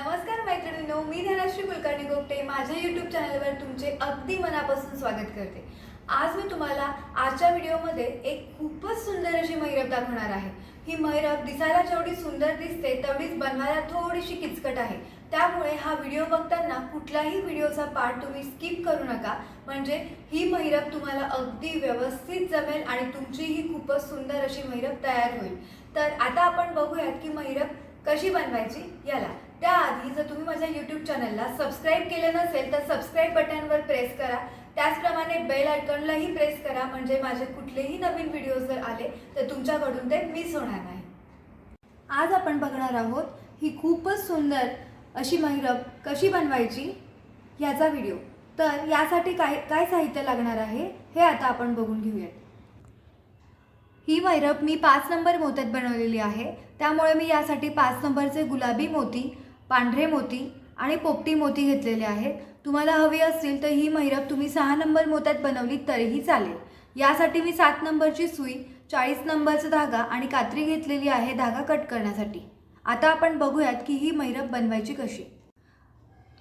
नमस्कार मैत्रिणींनो. मी धनश्री कुलकर्णी गोपटे. माझ्या यूट्यूब चॅनलवर तुमचे अगदी मनापासून स्वागत करते. आज मी तुम्हाला आजच्या व्हिडिओमध्ये एक खूपच सुंदर अशी मैरब दाखवणार आहे. ही मैरब दिसायला जेवढी सुंदर दिसते तेवढीच बनवायला थोडीशी किचकट आहे. त्यामुळे हा व्हिडिओ बघताना कुठलाही व्हिडिओचा पार्ट तुम्ही स्किप करू नका. म्हणजे ही मैरब तुम्हाला अगदी व्यवस्थित जमेल आणि तुमची ही खूपच सुंदर अशी मैरब तयार होईल. तर आता आपण बघूयात की मैरब कशी बनवायची? याला त्याआधी जर तुम्ही माझ्या यूट्यूब चॅनलला सबस्क्राईब केलं नसेल तर सबस्क्राईब बटनवर प्रेस करा. त्याचप्रमाणे बेल आयकॉनलाही प्रेस करा. म्हणजे माझे कुठलेही नवीन व्हिडिओज जर आले तर तुमच्याकडून ते मिस होणार नाही. आज आपण बघणार आहोत ही खूपच सुंदर अशी महिरप कशी बनवायची ह्याचा व्हिडिओ तर यासाठी काय काय साहित्य लागणार आहे हे आता आपण बघून घेऊयात. ही मैरप मी पाच नंबर मोत्यात बनवलेली आहे. त्यामुळे मी यासाठी पाच नंबरचे गुलाबी मोती पांढरे मोती आणि पोपटी मोती घेतलेले आहेत. तुम्हाला हवी असतील तर ही मैरप तुम्ही सहा नंबर मोत्यात बनवली तरीही चालेल. यासाठी मी सात नंबरची सुई चाळीस नंबरचा धागा आणि कात्री घेतलेली आहे धागा कट करण्यासाठी. आता आपण बघूयात की ही मैरप बनवायची कशी.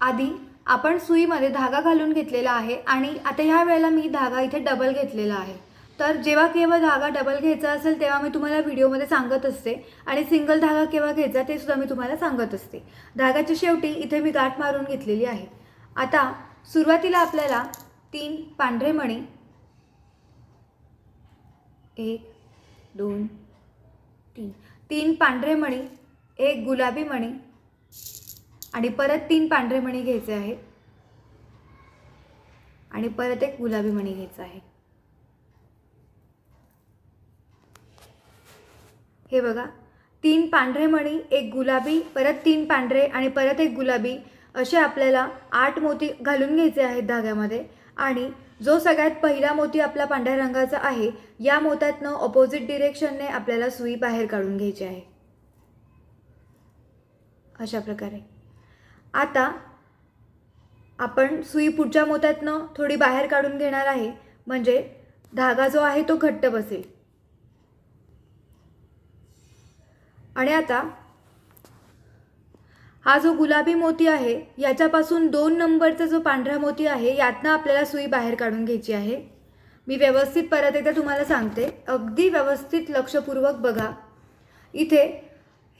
आधी आपण सुईमध्ये धागा घालून घेतलेला आहे आणि आता ह्या वेळेला मी धागा इथे डबल घेतलेला आहे. तर जेव्हा केव्हा धागा डबल घ्यायचा असेल तेव्हा मी तुम्हाला व्हिडिओमध्ये सांगत असते. आणि सिंगल धागा केव्हा घ्यायचा ते सुद्धा मी तुम्हाला सांगत असते. धागाच्या शेवटी इथे मी गाठ मारून घेतलेली आहे. आता सुरुवातीला आपल्याला तीन पांढरे मणी एक दोन तीन तीन पांढरे मणी एक गुलाबी मणी आणि परत तीन पांढरे मणी घ्यायचे आहेत. आणि परत एक गुलाबी मणी घ्यायचा आहे. हे बघा. तीन पांढरे मणी एक गुलाबी परत तीन पांढरे आणि परत एक गुलाबी असे आपल्याला आठ मोती घालून घ्यायचे आहेत धाग्यामध्ये. आणि जो सगळ्यात पहिला मोती आपला पांढऱ्या रंगाचा आहे या मोत्यातनं ऑपोजिट डिरेक्शनने आपल्याला सुई बाहेर काढून घ्यायची आहे. अशा प्रकारे. आता आपण सुई पुढच्या मोत्यातनं थोडी बाहेर काढून घेणार आहे. म्हणजे धागा जो आहे तो घट्ट बसेल. आणि आता हा जो गुलाबी मोती आहे याच्यापासून दोन नंबरचा जो पांढरा मोती आहे यातनं आपल्याला सुई बाहेर काढून घ्यायची आहे. मी व्यवस्थित परत एकदा तुम्हाला सांगते. अगदी व्यवस्थित लक्षपूर्वक बघा. इथे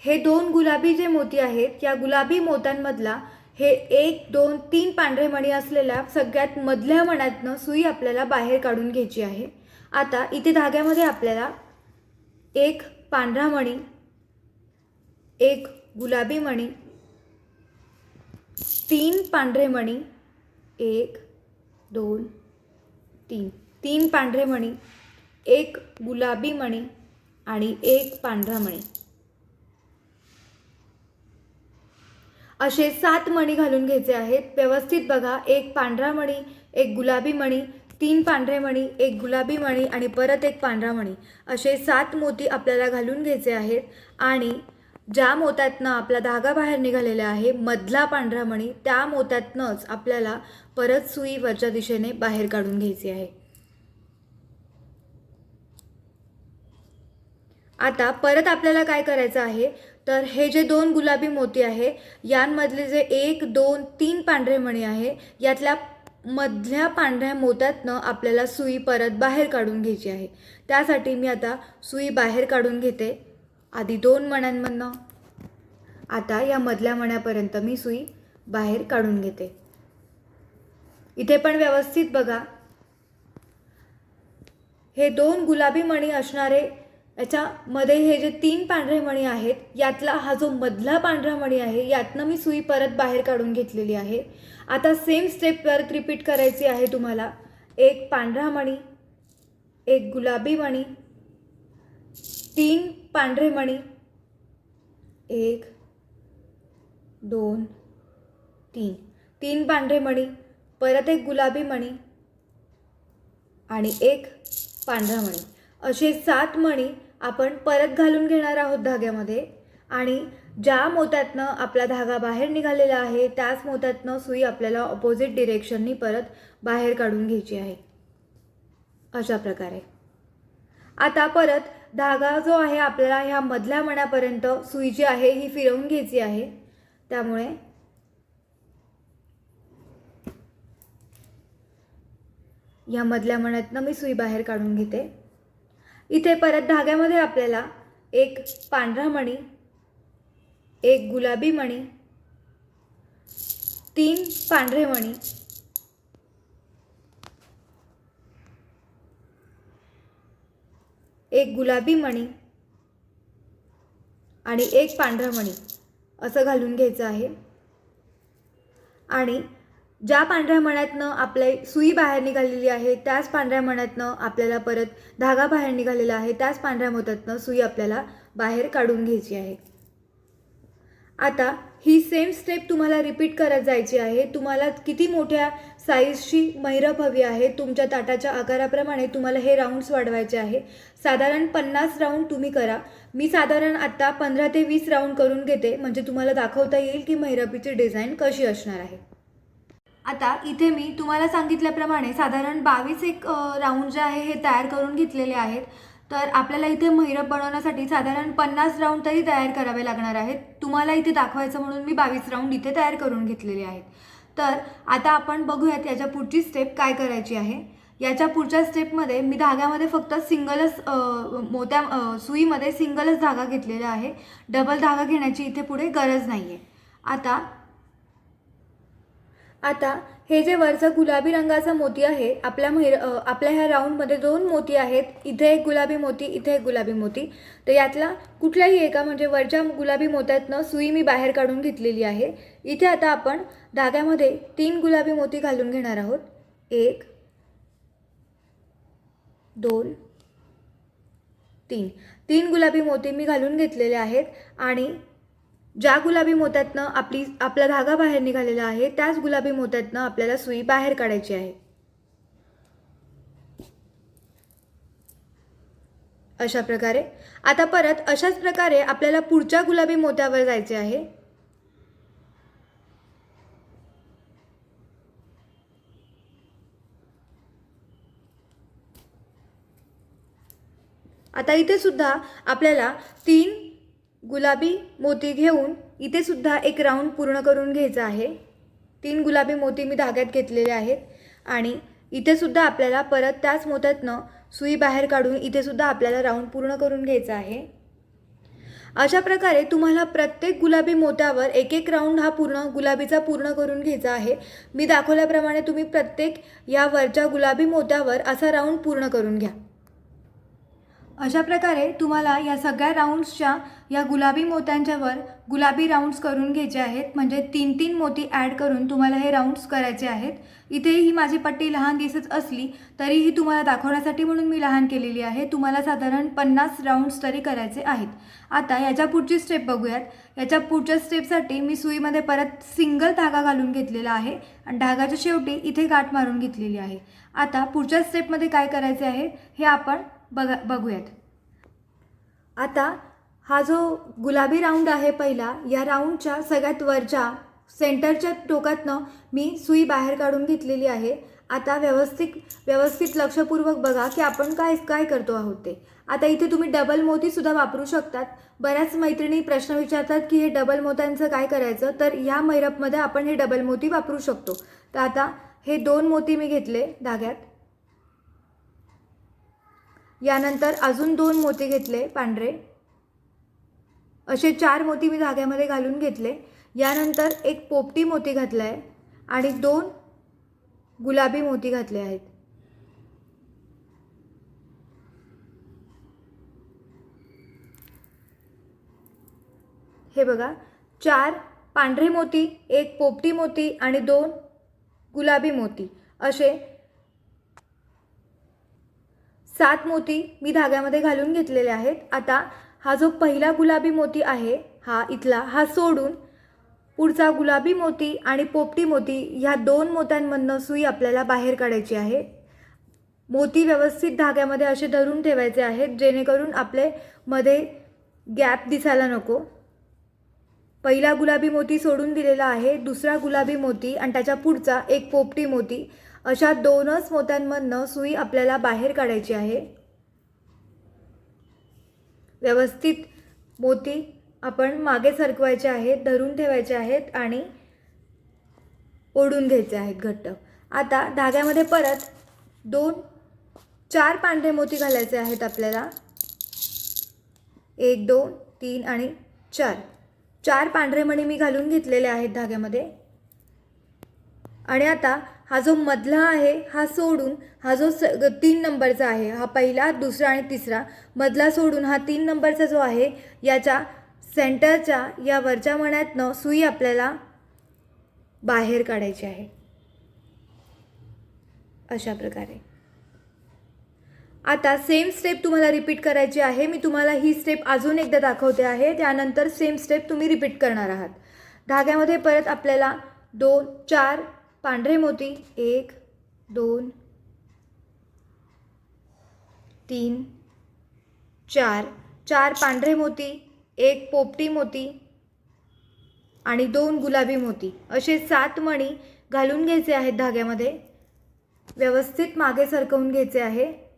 हे दोन गुलाबी जे मोती आहेत या गुलाबी मोत्यांमधला हे एक दोन तीन पांढरे मणी असलेल्या सगळ्यात मधल्या मण्यातनं सुई आपल्याला बाहेर काढून घ्यायची आहे. आता इथे धाग्यामध्ये आपल्याला एक पांढरा मणी एक गुलाबी मणी तीन पांढरे मणी एक दोन तीन. तीन पांढरे मणी एक गुलाबी मणी आणि एक पांढरा मणी. असे सात मणी घालून घ्यायचे आहेत. व्यवस्थित बघा एक पांढरा मणी एक गुलाबी मणी तीन पांढरे मणी एक गुलाबी मणी आणि परत एक पांढरा मणी. असे सात मोती आपल्याला घालून घ्यायचे आहेत आणि ज्या मोत्यातनं आपला धागा बाहेर निघालेला आहे मधला पांढरा मणी त्या मोत्यातनंच आपल्याला परत सुई वरच्या दिशेने बाहेर काढून घ्यायची आहे. आता परत आपल्याला काय करायचं आहे? तर हे जे दोन गुलाबी मोती आहे यांमधले जे एक दोन तीन पांढरे मणी आहे यातल्या मधल्या पांढऱ्या मोत्यातनं आपल्याला सुई परत बाहेर काढून घ्यायची आहे. त्यासाठी मी आता सुई बाहेर काढून घेते. आधी दोन मण्यांमधनं आता या मधल्या मण्यापर्यंत मी सुई बाहेर काढून घेते. इथे पण व्यवस्थित बघा. हे दोन गुलाबी मणी असणारे याच्यामध्ये हे जे तीन पांढरे मणी आहेत यातला हा जो मधला पांढरा मणी आहे यातनं मी सुई परत बाहेर काढून घेतलेली आहे. आता सेम स्टेप परत रिपीट करायची आहे तुम्हाला. एक पांढरा मणी एक गुलाबी मणी तीन पांढरे मणी. एक दोन तीन. तीन पांढरे मणी परत एक गुलाबी मणी आणि एक पांढरा मणी. असे सात मणी आपण परत घालून घेणार आहोत धाग्यामध्ये आणि ज्या मोत्यातनं आपला धागा बाहेर निघालेला आहे त्याच मोत्यातनं सुई आपल्याला ऑपोजिट डिरेक्शननी परत बाहेर काढून घ्यायची आहे. अशा प्रकारे. आता परत धागा जो आहे आपल्याला ह्या मधल्या मण्यापर्यंत सुई जी आहे ही फिरवून घ्यायची आहे. त्यामुळे या मधल्या मण्यातनं मी सुई बाहेर काढून घेते. इथे परत धाग्यामध्ये आपल्याला एक पांढरा मणी एक गुलाबी मणी तीन पांढरे मणी एक गुलाबी मणी आणि एक पांढरा मणी असं घालून घ्यायचं आहे. आणि ज्या पांढऱ्या मण्यातनं आपल्या सुई बाहेर निघालेली आहे त्याच पांढऱ्या मण्यातनं आपल्याला परत धागा बाहेर निघालेला आहे त्याच पांढऱ्या मोत्यातनं सुई आपल्याला बाहेर काढून घ्यायची आहे. आता ही सेम स्टेप तुम्हाला रिपीट करत जायची आहे. तुम्हाला किती मोठ्या साईजची मैरप हवी आहे. तुमच्या ताटाच्या आकाराप्रमाणे तुम्हाला हे राऊंड्स वाढवायचे आहे. साधारण पन्नास राऊंड तुम्ही करा. मी साधारण आत्ता पंधरा ते वीस राऊंड करून घेते. म्हणजे तुम्हाला दाखवता येईल की मैरपीची डिझाईन कशी असणार आहे. आता इथे मी तुम्हाला सांगितल्याप्रमाणे साधारण बावीस एक राऊंड जे आहे हे तयार करून घेतलेले आहेत. तर आपल्याला इथे मैरप बनवण्यासाठी साधारण पन्नास राऊंड तरी तयार करावे लागणार आहेत. तुम्हाला इथे दाखवायचं म्हणून मी बावीस राऊंड इथे तयार करून घेतलेले आहेत. तर आता आपण बघूयात याच्या पुढची स्टेप काय करायची आहे. याच्या पुढच्या स्टेपमध्ये मी धाग्यामध्ये फक्त सिंगलच मोत्या सुईमध्ये सिंगलच धागा घेतलेला आहे. डबल धागा घेण्याची इथे पुढे गरज नाही आहे आता आता हे जे वरचं गुलाबी रंगाचा मोती आहे आपल्या महिर आपल्या ह्या राऊंडमध्ये दोन मोती आहेत. इथे एक गुलाबी मोती इथे एक गुलाबी मोती. तर यातला कुठल्याही एका म्हणजे वरच्या गुलाबी मोत्यातनं सुई मी बाहेर काढून घेतलेली आहे. इथे आता आपण धाग्यामध्ये तीन गुलाबी मोती घालून घेणार आहोत. एक दोन तीन. तीन गुलाबी मोती मी घालून घेतलेले आहेत. आणि ज्या गुलाबी मोत्यातनं आपली आपला धागा बाहेर निघालेला आहे त्याच गुलाबी मोत्यातनं आपल्याला सुई बाहेर काढायची आहे. अशा प्रकारे. आता परत अशाच प्रकारे आपल्याला पुढच्या गुलाबी मोत्यावर जायचे आहे. आता इथे सुद्धा आपल्याला तीन गुलाबी मोती घेऊन इथेसुद्धा एक राऊंड पूर्ण करून घ्यायचा आहे. तीन गुलाबी मोती मी धाग्यात घेतलेले आहेत आणि इथेसुद्धा आपल्याला परत त्याच मोत्यातनं सुई बाहेर काढून इथेसुद्धा आपल्याला राऊंड पूर्ण करून घ्यायचा आहे. अशा प्रकारे तुम्हाला प्रत्येक गुलाबी मोत्यावर एक एक राऊंड हा पूर्ण गुलाबीचा पूर्ण करून घ्यायचा आहे. मी दाखवल्याप्रमाणे तुम्ही प्रत्येक या वरच्या गुलाबी मोत्यावर असा राऊंड पूर्ण करून घ्या. अशा प्रकारे तुम्हाला या सगळ्या राऊंड्सच्या या गुलाबी मोत्यांच्यावर गुलाबी राऊंड्स करून घ्यायचे आहेत. म्हणजे तीन तीन मोती ॲड करून तुम्हाला हे राऊंड्स करायचे आहेत. इथेही ही माझी पट्टी लहान दिसत असली तरीही तुम्हाला दाखवण्यासाठी म्हणून मी लहान केलेली आहे. तुम्हाला साधारण पन्नास राऊंड्स तरी करायचे आहेत. आता याच्या पुढची स्टेप बघूयात. याच्या पुढच्या स्टेपसाठी मी सुईमध्ये परत सिंगल धागा घालून घेतलेला आहे आणि धागाच्या शेवटी इथे गाठ मारून घेतलेली आहे. आता पुढच्या स्टेपमध्ये काय करायचे आहे? हे आपण बघा बघूयात. आता हा जो गुलाबी राऊंड आहे पहिला या राऊंडच्या सगळ्यात वरच्या सेंटरच्या टोकातनं मी सुई बाहेर काढून घेतलेली आहे. आता व्यवस्थित व्यवस्थित लक्षपूर्वक बघा की आपण काय काय करतो आहोत ते. आता इथे तुम्ही डबल मोतीसुद्धा वापरू शकतात. बऱ्याच मैत्रिणी प्रश्न विचारतात की हे डबल मोत्यांचं काय करायचं? तर ह्या मैरपमध्ये आपण हे डबल मोती वापरू शकतो. तर आता हे दोन मोती मी घेतले धाग्यात. यानंतर अजून दोन मोती घेतले पांढरे. असे चार मोती मी धाग्यामध्ये घालून घेतले. यानंतर एक पोपटी मोती घातला आहे आणि दोन गुलाबी मोती घातले आहेत. हे बघा चार पांढरे मोती एक पोपटी मोती आणि दोन गुलाबी मोती. असे सात मोती मी धाग्यामध्ये घालून घेतलेले आहेत. आता हा जो पहिला गुलाबी मोती आहे हा इथला हा सोडून पुढचा गुलाबी मोती आणि पोपटी मोती ह्या दोन मोत्यांमधनं सुई आपल्याला बाहेर काढायची आहे. मोती व्यवस्थित धाग्यामध्ये असे धरून ठेवायचे आहेत जेणेकरून आपले मध्ये गॅप दिसायला नको. पहिला गुलाबी मोती सोडून दिलेला आहे दुसरा गुलाबी मोती आणि त्याच्या पुढचा एक पोपटी मोती. अशा दोनच मोत्यांमधनं सुई आपल्याला बाहेर काढायची आहे. व्यवस्थित मोती आपण मागे सरकवायचे आहेत धरून ठेवायचे आहेत आणि ओढून घ्यायचे आहेत घट्ट. आता धाग्यामध्ये परत दोन चार पांढरे मोती घालायचे आहेत आपल्याला. एक दोन तीन आणि चार. चार पांढरे मणी मी घालून घेतलेले आहेत धाग्यामध्ये. आणि आता हा जो मधला आहे हा सोडून हा जो स तीन नंबरचा आहे हा पहिला दुसरा आणि तिसरा मधला सोडून हा तीन नंबरचा जो आहे याच्या सेंटरच्या या वरच्या मण्यातनं सुई आपल्याला बाहेर काढायची आहे. अशा प्रकारे. आता सेम स्टेप तुम्हाला रिपीट करायची आहे. मी तुम्हाला ही स्टेप अजून एकदा दाखवते आहे. त्यानंतर सेम स्टेप तुम्ही रिपीट करणार आहात. धाग्यामध्ये परत आपल्याला दोन चार पांढरे मोती एक दोन तीन चार. चार पांढरे मोती एक पोपटी मोती आणि दोन गुलाबी मोती. असे सात मणी घालून घ्यायचे आहेत धाग्यामध्ये. व्यवस्थित मागे सरकवून घ्यायचे आहे.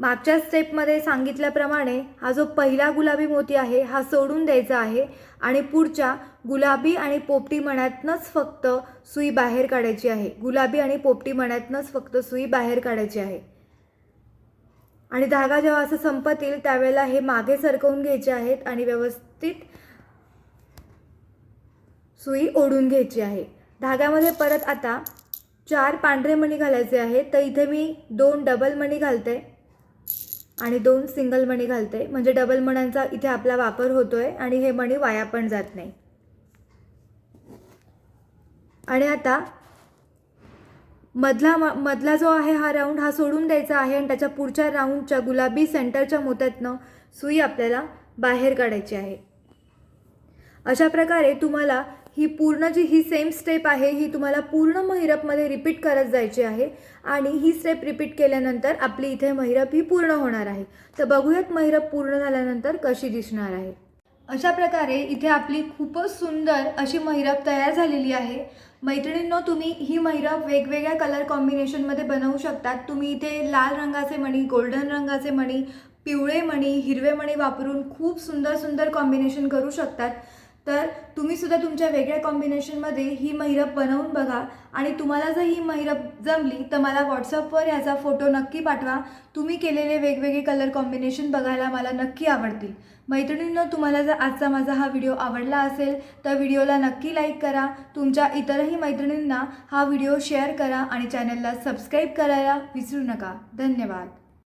मागच्या स्टेपमध्ये सांगितल्याप्रमाणे हा जो पहिला गुलाबी मोती आहे हा सोडून द्यायचा आहे आणि पुढच्या गुलाबी आणि पोपटी मण्यातनंच फक्त सुई बाहेर काढायची आहे. गुलाबी आणि पोपटी मण्यातनंच फक्त सुई बाहेर काढायची आहे. आणि धागा जेव्हा असं संपत येईल त्यावेळेला हे मागे सरकवून घ्यायचे आहेत आणि व्यवस्थित सुई ओढून घ्यायची आहे. धाग्यामध्ये परत आता चार पांढरे मणी घालायचे आहेत. तर इथे मी दोन डबल मणी घालते. आणि दोन सिंगल मणी घालते. म्हणजे डबल मण्यांचा इथे आपला वापर होतोय आणि हे मणी वाया पण जात नाही. आणि आता मधला म- मधला जो आहे हा राऊंड हा सोडून द्यायचा आहे आणि त्याच्या पुढच्या राऊंडच्या गुलाबी सेंटरच्या मोत्यातनं सुई आपल्याला बाहेर काढायची आहे. अशा प्रकारे तुम्हाला ही पूर्ण जी ही सेम स्टेप आहे ही तुम्हाला पूर्ण महिरपमध्ये रिपीट करत जायची आहे. आणि ही स्टेप रिपीट केल्यानंतर आपली इथे महिरप ही पूर्ण होणार आहे. तर बघूयात महिरप पूर्ण झाल्यानंतर कशी दिसणार आहे. अशा प्रकारे इथे आपली खूपच सुंदर अशी महिरप तयार झालेली आहे. मैत्रिणींनो तुम्ही ही महिरप वेगवेगळ्या कलर कॉम्बिनेशनमध्ये बनवू शकतात. तुम्ही इथे लाल रंगाचे मणी गोल्डन रंगाचे मणी पिवळे मणी हिरवे मणी वापरून खूप सुंदर सुंदर कॉम्बिनेशन करू शकतात. तर तुम्ही सुद्धा तुमच्या वेगळ्या कॉम्बिनेशनमध्ये ही महिरप बनवून बघा. आणि तुम्हाला जर ही महिरप जमली तर मला व्हॉट्सअपवर ह्याचा फोटो नक्की पाठवा. तुम्ही केलेले वेगवेगळे कलर कॉम्बिनेशन बघायला मला नक्की आवडतील. मैत्रिणींनो तुम्हाला जर आजचा माझा हा व्हिडिओ आवडला असेल तर व्हिडिओला नक्की लाईक करा. तुमच्या इतरही मैत्रिणींना हा व्हिडिओ शेअर करा आणि चॅनलला सबस्क्राईब करायला विसरू नका. धन्यवाद.